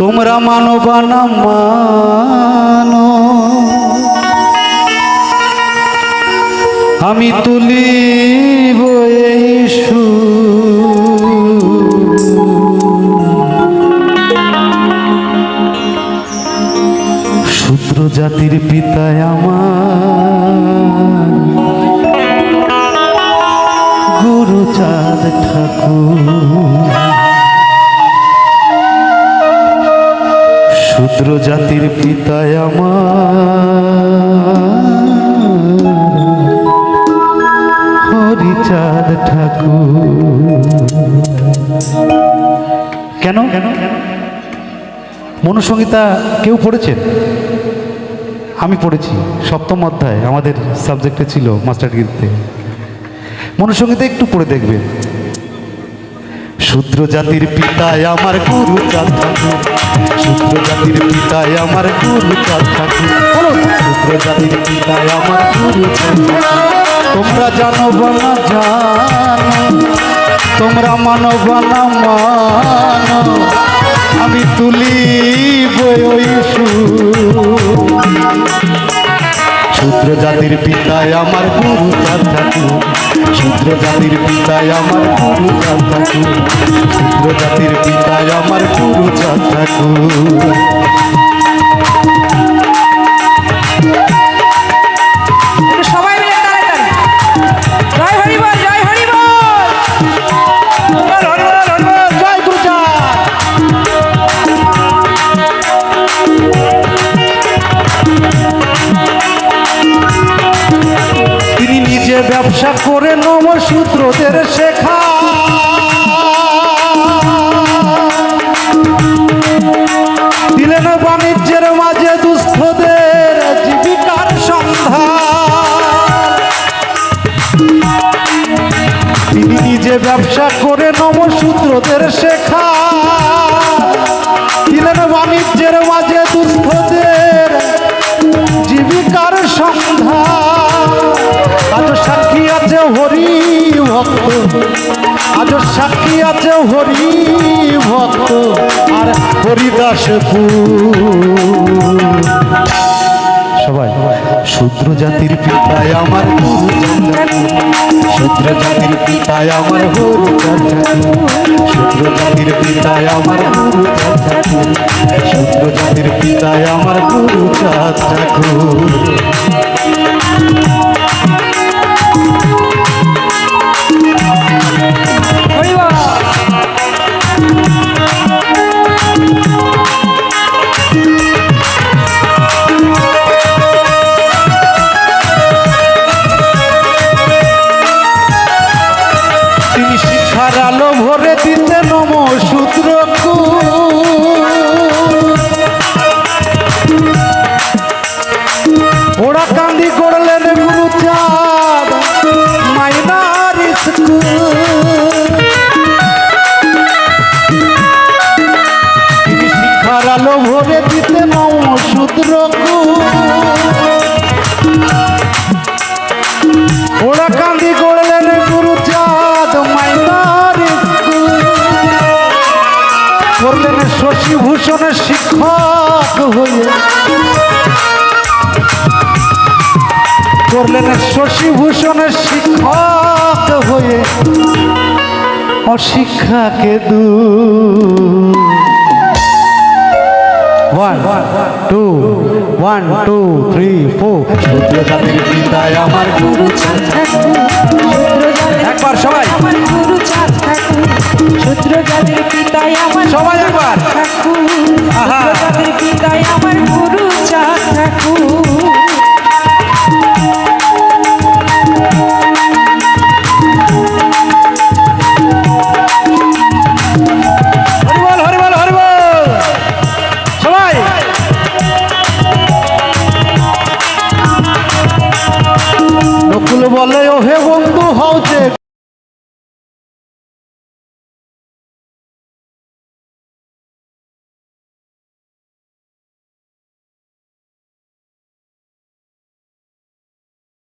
তোমরা মানবা না মানো। আমি তুলিব এই। শূদ্র জাতির পিতায় আমার। গুরু চাঁদ ঠাকুর। আমার। হরিচাঁদ ঠাকুর। কেন? কেন? মনুসংহিতা কেউ পড়েছেন? আমি পড়েছি, সপ্তম অধ্যায়, আমাদের সাবজেক্টে ছিল মাস্টার ডিগ্রিতে মনুসংহিতা একটু পড়ে দেখবেন। শূদ্র জাতির পিতায় আমার গুরু চাঁদ ঠাকুর। শূদ্র জাতির পিতায় আমার গুরু চাঁদ ঠাকুর। শূদ্র জাতির পিতায় আমার গুরু তোমরা জানো বা না জানো, তোমরা মানো বা না মানো। আমি তুলি সুর। শূদ্র জাতির পিতায় আমার গুরু চাঁদ ঠাকুর। শূদ্র জাতির পিতায় আমার গুরু চাঁদ ঠাকুর। জাতির পিতায় আমার গুরু চাঁদ ঠাকুর। ব্যবসা করে নমশূদ্রদের শেখা। দিলেন বাণিজ্যের মাঝে দুস্থদের জীবিকার সন্ধান। তিনি নিজে ব্যবসা করে নমশূদ্রদের শেখা। আজ সাক্ষী আছে হরি ভক্ত আর হরিদাস সবাই, শূদ্র জাতির পিতায় আমার শূদ্র জাতির পিতায় আমার শূদ্র জাতির পিতায় আমার শূদ্র জাতির পিতায় আমার গুরু চাঁদ শিক্ষার আলো ভরে দিতে নম সূত্র ওরা কান্দি করলেন গুরু চাঁদ আলো ভরে দিতে নম সূত্র ওরা কান্দি শশীভূষণের শিক্ষক হয়ে। করলেন শশীভূষণের শিক্ষক হয়ে। অশিক্ষাকে দু one two one two three four সূত্র পিতায় আমার গুরু একবার সবাই। আমার গুরু পিতায় আমার সবাই একবার। বলে ও হে বন্ধু হও